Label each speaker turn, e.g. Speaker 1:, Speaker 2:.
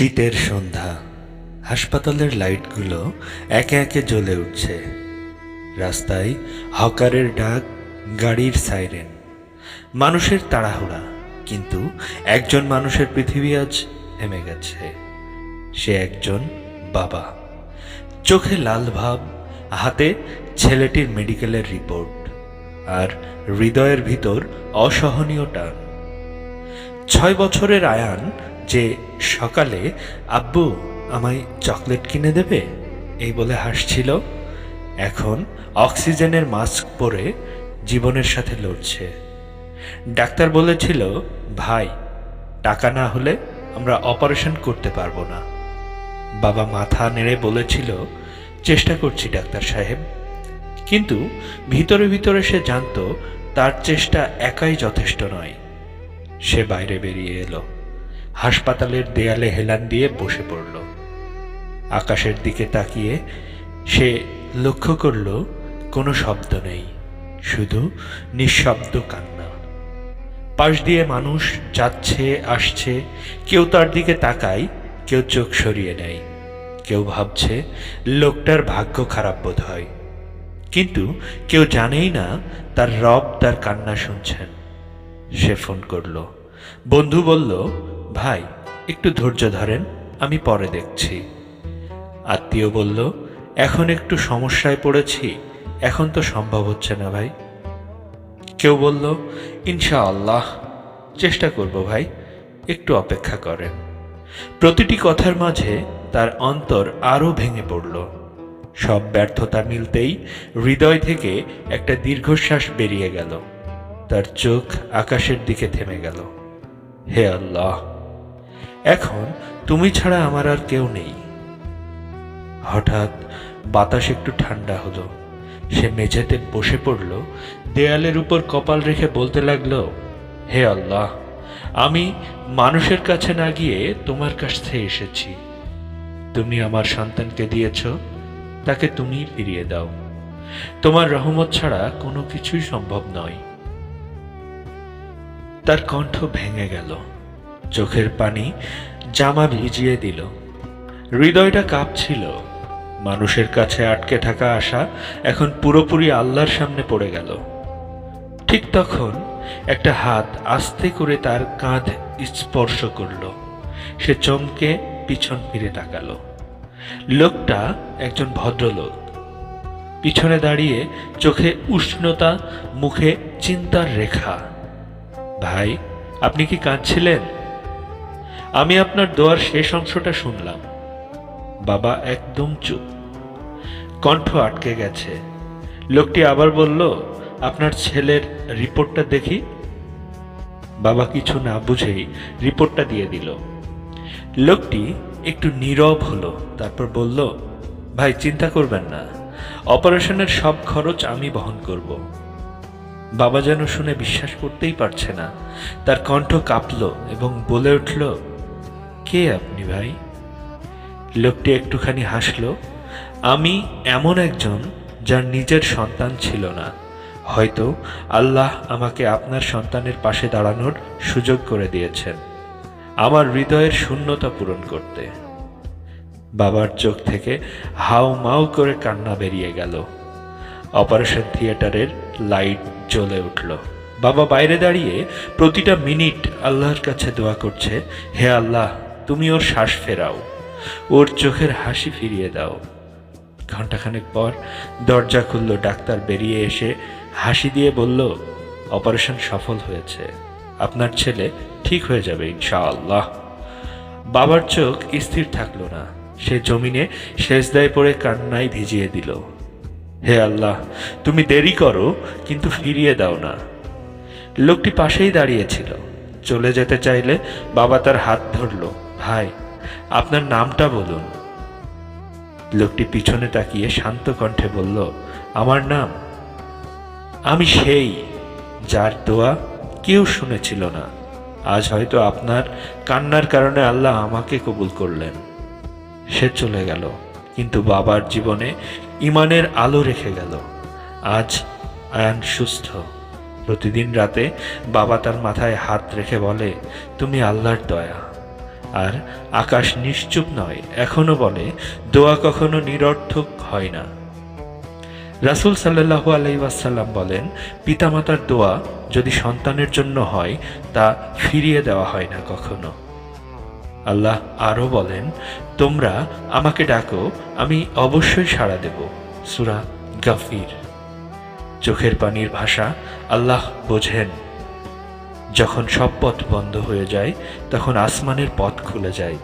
Speaker 1: শীতের সন্ধ্যা। হাসপাতালের লাইটগুলো একে একে জ্বলে উঠছে। রাস্তায় হকারের ডাক, গাড়ির সাইরেন। মানুষের তাড়াহুড়া, কিন্তু একজন মানুষের পৃথিবী আজ থেমে গেছে। সে একজন বাবা। চোখে লাল ভাব, হাতে ছেলেটির মেডিকেলের রিপোর্ট, আর হৃদয়ের ভিতর অসহনীয় টান। ছয় বছরের আয়ান যে সকালে আব্বু আমায় চকলেট কিনে দেবে, এই বলে হাসছিল। এখন অক্সিজেনের মাস্ক পরে জীবনের সাথে লড়ছে। ডাক্তার বলেছিল, ভাই, টাকা না হলে আমরা অপারেশন করতে পারব না। বাবা মাথা নেড়ে বলেছিল, চেষ্টা করছি, ডাক্তার সাহেব। কিন্তু ভিতরে ভিতরে সে জানতো, তার চেষ্টা একাই যথেষ্ট নয়। সে বাইরে বেরিয়ে এলো। হাসপাতালের দেয়ালে হেলান দিয়ে বসে পড়ল। আকাশের দিকে তাকিয়ে সে লক্ষ্য করল, কোনো শব্দ নেই, শুধু নিঃশব্দ কান্না। পাশ দিয়ে মানুষ যাচ্ছে, আসছে, কেউ তার দিকে তাকায়, কেউ চোখ সরিয়ে নেয়, কেউ ভাবছে লোকটার ভাগ্য খারাপ বোধ হয় কিন্তু কেউ জানেই না তার রব তার কান্না শুনছেন। সে ফোন করল। বন্ধু বলল ভাই, একটু ধৈর্য ধরেন, আমি পরে দেখছি। আত্মীয় বলল, এখন একটু সমস্যায় পড়েছি, এখন তো সম্ভব হচ্ছে না ভাই। কেউ বলল, ইনশাআল্লাহ, চেষ্টা করব ভাই, একটু অপেক্ষা করেন। প্রতিটি কথার মাঝে তার অন্তর আরও ভেঙে পড়ল। সব ব্যর্থতা মিলতেই হৃদয় থেকে একটা দীর্ঘশ্বাস বেরিয়ে গেল। তার চোখ আকাশের দিকে থেমে গেল। হে আল্লাহ! এখন তুমি ছাড়া আমার আর কেউ নেই। হঠাৎ বাতাস একটু ঠান্ডা হলো। সে মেঝেতে বসে পড়ল, দেয়ালের উপর কপাল রেখে বলতে লাগল, হে আল্লাহ, আমি মানুষের কাছে না গিয়ে তোমার কাছ এসেছি। তুমি আমার সন্তানকে দিয়েছ, তাকে তুমিই ফিরিয়ে দাও। তোমার রহমত ছাড়া কোনো কিছুই সম্ভব নয়। তার কণ্ঠ ভেঙে গেল। চোখের পানি জামা ভিজিয়ে দিল। হৃদয়টা কাঁপছিল। মানুষের কাছে আটকে থাকা আশা এখন পুরোপুরি আল্লাহর সামনে পড়ে গেল। ঠিক তখন একটা হাত আস্তে করে তার কাঁধ স্পর্শ করল। সে চমকে পিছন ফিরে তাকালো। লোকটা একজন ভদ্রলোক। পিছনে দাঁড়িয়ে চোখে উষ্ণতা, মুখে চিন্তার রেখা। ভাই, আপনি কি কাঁদছিলেন? আমি আপনার দোয়ার শেষ অংশটা শুনলাম। বাবা একদম চুপ। কণ্ঠ আটকে গেছে। লোকটি আবার বলল, আপনার ছেলের রিপোর্টটা দেখি? বাবা কিছু না বুঝেই রিপোর্টটা দিয়ে দিল। লোকটি একটু নীরব হলো, তারপর বলল, ভাই, চিন্তা করবেন না। অপারেশনের সব খরচ আমি বহন করব। বাবা যেন শুনে বিশ্বাস করতেই পারছে না। তার কণ্ঠ কাঁপল এবং বলে উঠল কে আপনি ভাই? লোকটি একটুখানি হাসল, আমি এমন একজন যার নিজের সন্তান ছিল না। হয়তো আল্লাহ আমাকে আপনার সন্তানের পাশে দাঁড়ানোর সুযোগ করে দিয়েছেন। আমার হৃদয়ের শূন্যতা পূরণ করতে। বাবার চোখ থেকে হাউ মাউ করে কান্না বেরিয়ে গেল। অপারেশন থিয়েটারের লাইট জ্বলে উঠল। বাবা বাইরে দাঁড়িয়ে প্রতিটা মিনিট আল্লাহর কাছে দোয়া করছে, হে আল্লাহ তুমি ওর শ্বাস ফেরাও, ওর চোখের হাসি ফিরিয়ে দাও। ঘন্টাখানেক পর দরজা খুলল, ডাক্তার বেরিয়ে এসে হাসি দিয়ে বলল, অপারেশন সফল হয়েছে, আপনার ছেলে ঠিক হয়ে যাবে ইনশাআল্লাহ। বাবার চোখ স্থির থাকল না, সে জমিনে শেষদায় পড়ে কান্নায় ভিজিয়ে দিল। হে আল্লাহ, তুমি দেরি করো, কিন্তু ফিরিয়ে দাও না। লোকটি পাশেই দাঁড়িয়েছিল চলে যেতে চাইলে বাবা তার হাত ধরল ভাই, আপনার নামটা বলুন। লোকটি পিছনে তাকিয়ে শান্ত কণ্ঠে বলল, আমার নাম? আমি সেই, যার দোয়া কেউ শুনেছিল না। আজ হয়তো আপনার কান্নার কারণে আল্লাহ আমাকে কবুল করলেন। সে চলে গেল, কিন্তু বাবার জীবনে ইমানের আলো রেখে গেল। আজ আয়ান সুস্থ। প্রতিদিন রাতে বাবা তার মাথায় হাত রেখে বলে, তুমি আল্লাহর দয়া। আর আকাশ নিশ্চুপ নয়, এখনও বলে, দোয়া কখনো নিরর্থক হয় না। রাসূল সাল্লাল্লাহু আলাইহি ওয়াসাল্লাম বলেন, পিতামাতার দোয়া যদি সন্তানের জন্য হয়, তা ফিরিয়ে দেওয়া হয় না কখনো। আল্লাহ আরও বলেন, তোমরা আমাকে ডাকো, আমি অবশ্যই সাড়া দেব। সুরা গাফির। চোখের পানির ভাষা আল্লাহ বোঝেন। যখন সব পথ বন্ধ হয়ে যায় তখন আসমানের পথ খুলে যায়।